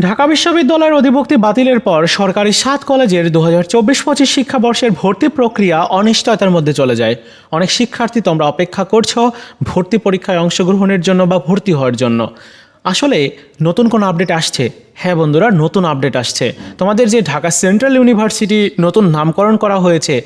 ঢাকা বিশ্ববিদ্যালয়ের অধিভুক্তি বাতিলের পর সরকারি সাত কলেজের দু হাজার চব্বিশ পঁচিশ শিক্ষাবর্ষের ভর্তি প্রক্রিয়া অনিশ্চয়তার মধ্যে চলে যায়। অনেক শিক্ষার্থী তোমরা অপেক্ষা করছ ভর্তি পরীক্ষায় অংশগ্রহণের জন্য বা ভর্তি হওয়ার জন্য। আসলে নতুন কোনো আপডেট আসছে? হ্যাঁ বন্ধুরা, নতুন আপডেট আসছে। তোমাদের যে ঢাকা সেন্ট্রাল ইউনিভার্সিটি নতুন নামকরণ করা হয়েছে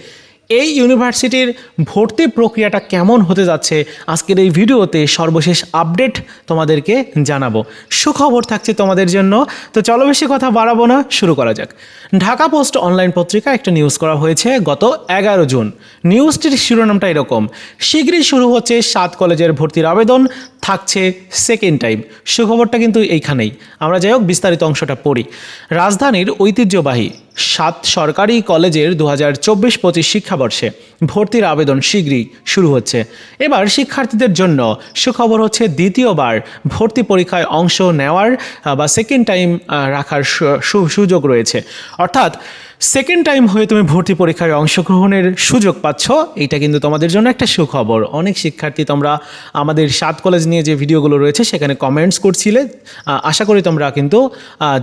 এই ইউনিভার্সিটির ভর্তি প্রক্রিয়াটা কেমন হতে যাচ্ছে আজকের এই ভিডিওতে সর্বশেষ আপডেট তোমাদেরকে জানাব। সুখবর থাকছে তোমাদের জন্য। তো চলো বেশি কথা বাড়াবো না, শুরু করা যাক। ঢাকা পোস্ট অনলাইন পত্রিকা একটা নিউজ করা হয়েছে গত এগারো জুন। নিউজটির শিরোনামটা এরকম। শীঘ্রই শুরু হচ্ছে সাত কলেজের ভর্তির আবেদন, থাকছে সেকেন্ড টাইম সুখবরটা কিন্তু এইখানেই। আমরা যাই হোক, বিস্তারিত অংশটা পড়ি। রাজধানীর ঐতিহ্যবাহী সাত সরকারি কলেজের দু হাজার চব্বিশ পঁচিশ শিক্ষাবর্ষে ভর্তির আবেদন শীঘ্রই শুরু হচ্ছে। এবার শিক্ষার্থীদের জন্য সুখবর হচ্ছে দ্বিতীয়বার ভর্তি পরীক্ষায় অংশ নেওয়ার বা সেকেন্ড টাইম রাখার সুযোগ রয়েছে। অর্থাৎ সেকেন্ড টাইম হয়ে তুমি ভর্তি পরীক্ষায় অংশগ্রহণের সুযোগ পাচ্ছ এটা কিন্তু তোমাদের জন্য একটা সুখবর। অনেক শিক্ষার্থী তোমরা আমাদের সাত কলেজ নিয়ে যে ভিডিওগুলো রয়েছে, সেখানে কমেন্টস করছিলে। আশা করি তোমরা কিন্তু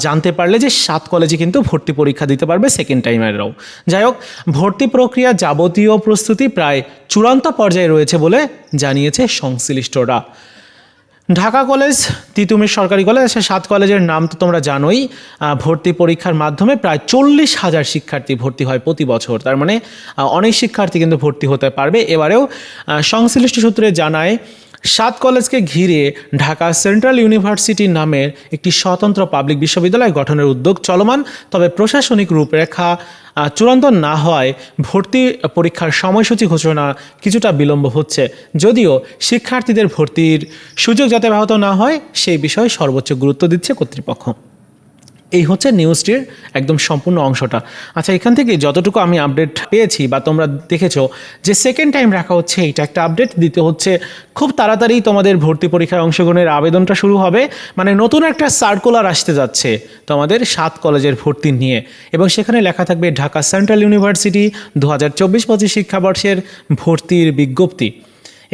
জানতে পারলে যে সাত কলেজে কিন্তু ভর্তি পরীক্ষা দিতে পারবে সেকেন্ড টাইমেরও যাই হোক, ভর্তি প্রক্রিয়া যাবতীয় প্রস্তুতি প্রায় চূড়ান্ত পর্যায়ে রয়েছে বলে জানিয়েছে সংশ্লিষ্টরা। ঢাকা কলেজ, তিতুমির সরকারি কলেজ সে সাত কলেজের নাম তো তোমরা জানোই। ভর্তি পরীক্ষার মাধ্যমে প্রায় চল্লিশ হাজার শিক্ষার্থী ভর্তি হয় প্রতি বছর। তার মানে অনেক শিক্ষার্থী কিন্তু ভর্তি হতে পারবে। এবারেও সংশ্লিষ্ট সূত্রে জানায় সাত কলেজকে ঘিরে ঢাকা সেন্ট্রাল ইউনিভার্সিটি নামের একটি স্বতন্ত্র পাবলিক বিশ্ববিদ্যালয় গঠনের উদ্যোগ চলমান, তবে প্রশাসনিক রূপরেখা চূড়ান্ত না হয় ভর্তি পরীক্ষার সময়সূচি ঘোষণা কিছুটা বিলম্ব হচ্ছে। যদিও শিক্ষার্থীদের ভর্তির সুযোগ যাতে ব্যাহত না হয়, সেই বিষয়ে সর্বোচ্চ গুরুত্ব দিচ্ছে কর্তৃপক্ষ। এই হচ্ছে নিউজটির একদম সম্পূর্ণ অংশটা। আচ্ছা এখান থেকে যতটুকু আমি আপডেট পেয়েছি বা তোমরা দেখেছ, যে সেকেন্ড টাইম রাখা হচ্ছে, এটা একটা আপডেট দিতে হচ্ছে, খুব তাড়াতাড়ি তোমাদের ভর্তি পরীক্ষায় অংশগ্রহণের আবেদনটা শুরু হবে মানে নতুন একটা সার্কুলার আসতে যাচ্ছে তোমাদের সাত কলেজের ভর্তি নিয়ে। এবং সেখানে লেখা থাকবে ঢাকা সেন্ট্রাল ইউনিভার্সিটি দু হাজার চব্বিশ পঁচিশ শিক্ষাবর্ষের ভর্তির বিজ্ঞপ্তি।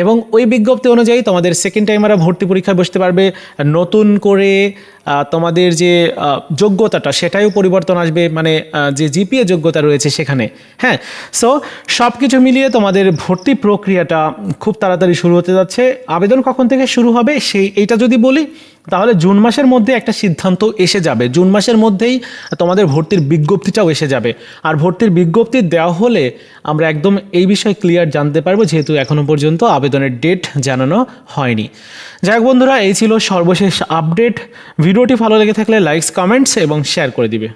এবং ওই বিজ্ঞপ্তি অনুযায়ী তোমাদের সেকেন্ড টাইমারা ভর্তি পরীক্ষায় বসতে পারবে, নতুন করে তোমাদের যে যোগ্যতাটা সেটাইও পরিবর্তন আসবে মানে যে জিপিএ যোগ্যতা রয়েছে সেখানে হ্যাঁ? সো সব কিছু মিলিয়ে তোমাদের ভর্তি প্রক্রিয়াটা খুব তাড়াতাড়ি শুরু হতে যাচ্ছে। আবেদন কখন থেকে শুরু হবে, সেই, এইটা যদি বলি, তাহলে জুন মাসের মধ্যে একটা সিদ্ধান্ত এসে যাবে। জুন মাসের মধ্যেই তোমাদের ভর্তির বিজ্ঞপ্তিটাও এসে যাবে। আর ভর্তির বিজ্ঞপ্তি দেওয়া হলে আমরা একদম এই বিষয়ে ক্লিয়ার জানতে পারব, যেহেতু এখনও পর্যন্ত আবেদনের ডেট জানানো হয়নি। যাই বন্ধুরা, এই ছিল সর্বশেষ আপডেট। ভিডিওটি ভালো লেগে থাকলে লাইকস কমেন্টস এবং শেয়ার করে দিবে।